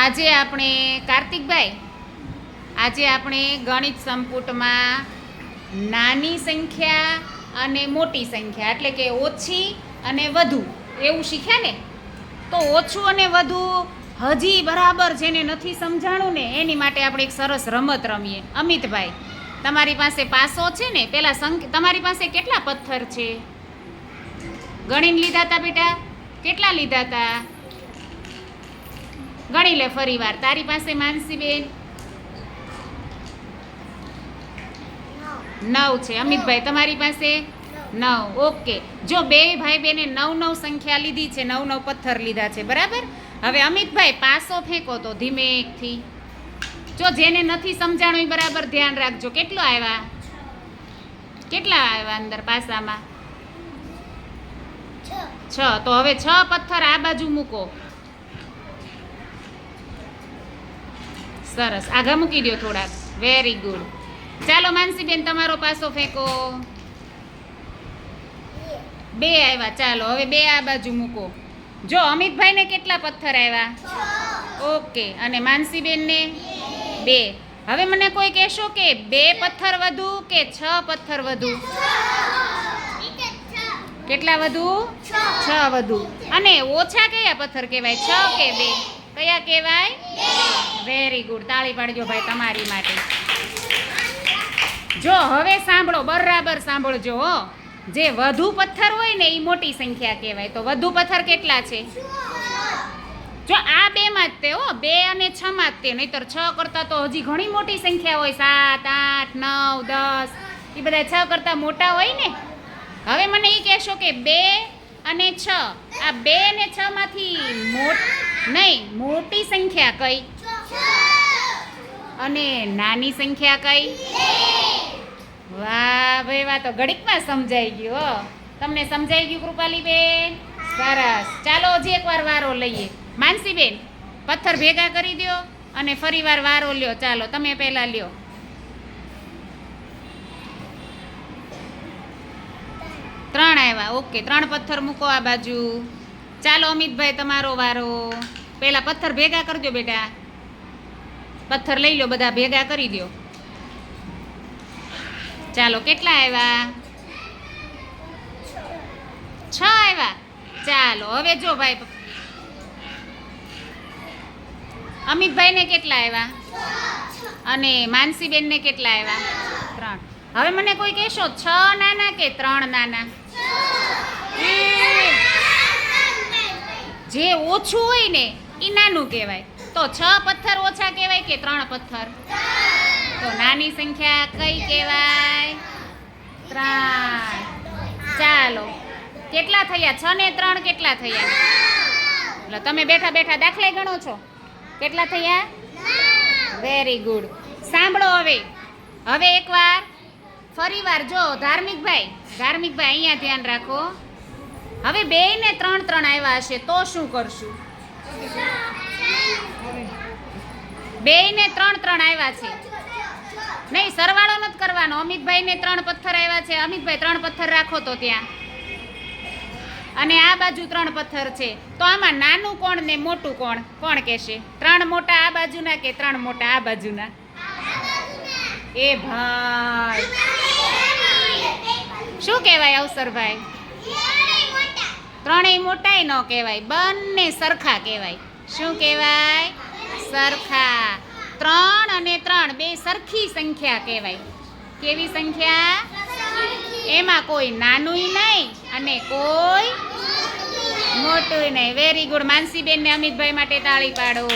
આજે આપણે કાર્તિકભાઈ, આજે આપણે ગણિત સંપુટમાં નાની સંખ્યા અને મોટી સંખ્યા, એટલે કે ઓછી અને વધુ, એવું શીખ્યા ને? તો ઓછું અને વધુ હજી બરાબર જેને નથી સમજાણું ને, એની માટે આપણે એક સરસ રમત રમીએ. અમિતભાઈ, તમારી પાસે પાસો છે ને? પેલા સંખ, તમારી પાસે કેટલા પથ્થર છે? ગણીને લીધા હતા બેટા? કેટલા લીધા હતા ગણી લે ફરી વાર. તારી પાસે માનસીબેન નવ. છે. અમિતભાઈ તમારી પાસે? નવ. ઓકે. જો બે ભાઈ બેને નવ નવ સંખ્યા લીધી છે નવ નવ પથ્થર લીધા છે બરાબર? હવે અમિતભાઈ પાસો ફેંકો તો ધીમેકથી જો જેને નથી સમજાણું એ બરાબર ધ્યાન રાખજો. કેટલો આવ્યા? કેટલા આવ્યા અંદર પાસામાં? છ. તો હવે છ પથ્થર આ બાજુ મૂકો. સરસ. આગા મૂકી દો થોડાક. વેરી ગુડ ચાલો માનસીબેન તમારો પાસો ફેંકો. બે આવ્યા ચાલો હવે બે આ બાજુ મૂકો. જો અમિતભાઈને કેટલા પથ્થર આવ્યા ઓકે. અને માનસીબેનને? બે. હવે મને કોઈ કહેશો કે બે પથ્થર વધુ કે છ પથ્થર વધુ? કેટલા વધુ? છ વધુ. અને ઓછા કયા પથ્થર કહેવાય? છ કે બે? કયા કહેવાય? વેરી ગુડ તાળી પાડજો ભાઈ તમારી માટે. જો, હવે સાંભળો, બરાબર સાંભળજો, હો. જે વધુ પથ્થર હોય ને એ મોટી સંખ્યા કહેવાય. તો વધુ પથ્થર કેટલા છે? જો, આ બે માં જ તે, હો. બે અને છ માં જ તે. નહીતર છ કરતાં તો હજી ઘણી મોટી સંખ્યા હોય. સાત, આઠ, નવ, દસ. એ બધા છ કરતાં મોટા હોય ને? હવે મને એ કહેશો કે બે અને છ. આ બે ને છ માંથી નહીં, મોટી સંખ્યા કઈ? અને નાની સંખ્યા કઈ? વાહ, ભાઈ, વાહ, તો ઘડીકમાં સમજાઈ ગયું, હો. તમને સમજાઈ ગયું, કૃપાલીબેન? સરસ. ચાલો, હજી એકવાર વારો લઈએ. માનસીબેન, પથ્થર ભેગા કરી દો અને ફરીવાર વારો લ્યો. ચાલો, તમે પહેલા લ્યો. ત્રણ આવ્યા. ઓકે, ત્રણ પથ્થર મૂકો આ બાજુ. ચાલો, અમિતભાઈ, તમારો વારો. પહેલાં પથ્થર ભેગા કરજો બેટા. પથ્થર લઈ લો, બધા ભેગા કરી દો. ચાલો, કેટલા આવ્યા? છ આવ્યા. ચાલો, હવે જો ભાઈ. અમિતભાઈને કેટલા આવ્યા? અને માનસીબેનને કેટલા આવ્યા? ત્રણ. હવે મને કોઈ કહેશો? છ નાના કે ત્રણ નાના? જે ઓછું હોય ને એ નાનું કહેવાય. તો છ પથ્થર ઓછા કહેવાય કે ત્રણ પથ્થર? તો નાની સંખ્યા કઈ કહેવાય? ત્રણ. ચાલો. કેટલા થયા? છ ને ત્રણ કેટલા થયા? એટલે તમે બેઠા બેઠા દાખલા ગણો છો. કેટલા થયા? વેરી ગુડ સાંભળો હવે. હવે એકવાર ફરી વાર જો ધાર્મિકભાઈ ધાર્મિકભાઈ અહીંયા ધ્યાન રાખો. હવે બે ને ત્રણ ત્રણ આવ્યા હશે, તો શું કરશું? બે ને ત્રણ ત્રણ આવ્યા છે. નહીં, સરવાળો નથી કરવાનો. અમિતભાઈ ને ત્રણ પથ્થર આવ્યા છે. અમિતભાઈ, ત્રણ પથ્થર રાખો તો ત્યાં. અને આ બાજુ ત્રણ પથ્થર છે. તો આમાં નાનું કોણ ને મોટું કોણ? કોણ કહેશે? ત્રણ મોટા આ બાજુના કે ત્રણ મોટા આ બાજુના? એ ભાઈ. શું કહેવાય, અવસરભાઈ? ત્રણેય મોટાય ન કહેવાય, બંને સરખા કહેવાય. શું કહેવાય? સરખા. ત્રણ અને ત્રણ, બે સરખી સંખ્યા કહેવાય. કેવી સંખ્યા? એમાં કોઈ નાનુંય નહીં અને કોઈ મોટું નહીં. વેરી ગુડ માનસીબેન ને અમિતભાઈ માટે તાળી પાડો.